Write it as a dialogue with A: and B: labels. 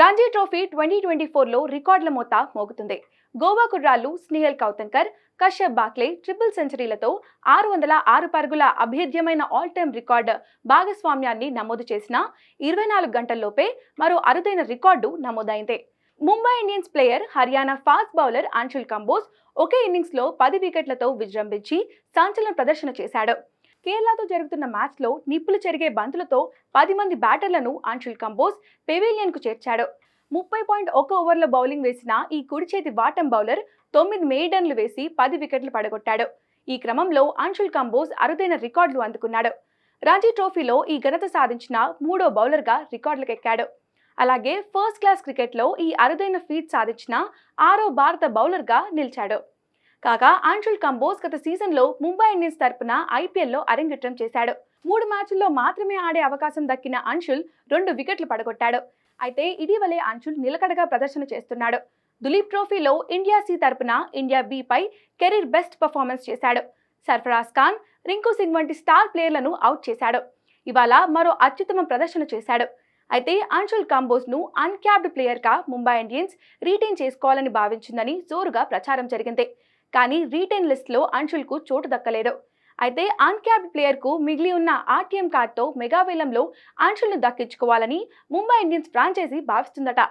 A: Ramji trophy twenty twenty ఫోర్లో రికార్డుల మోత మోగుతుంది. గోవా కుర్రాళ్ళు స్నేహల్ కౌతంకర్ కశ్యప్ బాక్లే ట్రిపుల్ సెంచరీలతో ఆరు వందల ఆరు పరుగుల అభేద్యమైన ఆల్ టైమ్ రికార్డు భాగస్వామ్యాన్ని నమోదు చేసిన ఇరవై నాలుగు గంటల్లోపే మరో అరుదైన రికార్డు నమోదైంది. Mumbai Indians player Haryana fast bowler Anshul Kamboj ఒకే ఇన్నింగ్స్లో పది వికెట్లతో విజృంభించి సంచలన ప్రదర్శన చేశాడు. కేరళతో జరుగుతున్న మ్యాచ్లో నిప్పులు చెరిగే బంతులతో పది మంది బ్యాటర్లను అంశుల్ కంబోజ్ పెవిలియన్కు చేర్చాడు. ముప్పై పాయింట్ ఒక ఓవర్లో బౌలింగ్ వేసిన ఈ కుడి చేతి బాటం బౌలర్ తొమ్మిది మెయిడన్లు వేసి పది వికెట్లు పడగొట్టాడు. ఈ క్రమంలో అంశుల్ కంబోజ్ అరుదైన రికార్డులు అందుకున్నాడు. రంజీ ట్రోఫీలో ఈ ఘనత సాధించిన మూడో బౌలర్గా రికార్డులకెక్కాడు అలాగే ఫస్ట్ క్లాస్ క్రికెట్లో ఈ అరుదైన ఫీట్ సాధించిన ఆరో భారత బౌలర్గా నిలిచాడు. కాగా అంశుల్ కంబోస్ గత సీజన్లో ముంబై ఇండియన్స్ తరపున ఐపీఎల్లో అరంగేట్రం చేశాడు. మూడు మ్యాచ్ల్లో మాత్రమే ఆడే అవకాశం దక్కిన అంశుల్ రెండు వికెట్లు పడగొట్టాడు. అయితే ఇటీవలే అంశుల్ నిలకడగా ప్రదర్శన చేస్తున్నాడు. దులీప్ ట్రోఫీలో ఇండియా సి తరపున ఇండియా బి పై కెరీర్ బెస్ట్ పర్ఫార్మెన్స్ చేశాడు. సర్ఫరాజ్ ఖాన్ రింకు సింగ్ వంటి స్టార్ ప్లేయర్లను అవుట్ చేశాడు. ఇవాళ మరో అత్యుత్తమ ప్రదర్శన చేశాడు. అయితే అంశుల్ కంబోజ్ను అన్క్యాప్డ్ ప్లేయర్గా ముంబై ఇండియన్స్ రీటైన్ చేసుకోవాలని భావించిందని జోరుగా ప్రచారం జరిగింది. కానీ రీటైన్ లిస్ట్లో అంశుల్కు చోటు దక్కలేదు. అయితే అన్క్యాప్డ్ ప్లేయర్కు మిగిలి ఉన్న ఆర్టీఎం కార్డ్తో మెగావేలంలో అంశుల్ను దక్కించుకోవాలని ముంబై ఇండియన్స్ ఫ్రాంచైజీ భావిస్తుందట.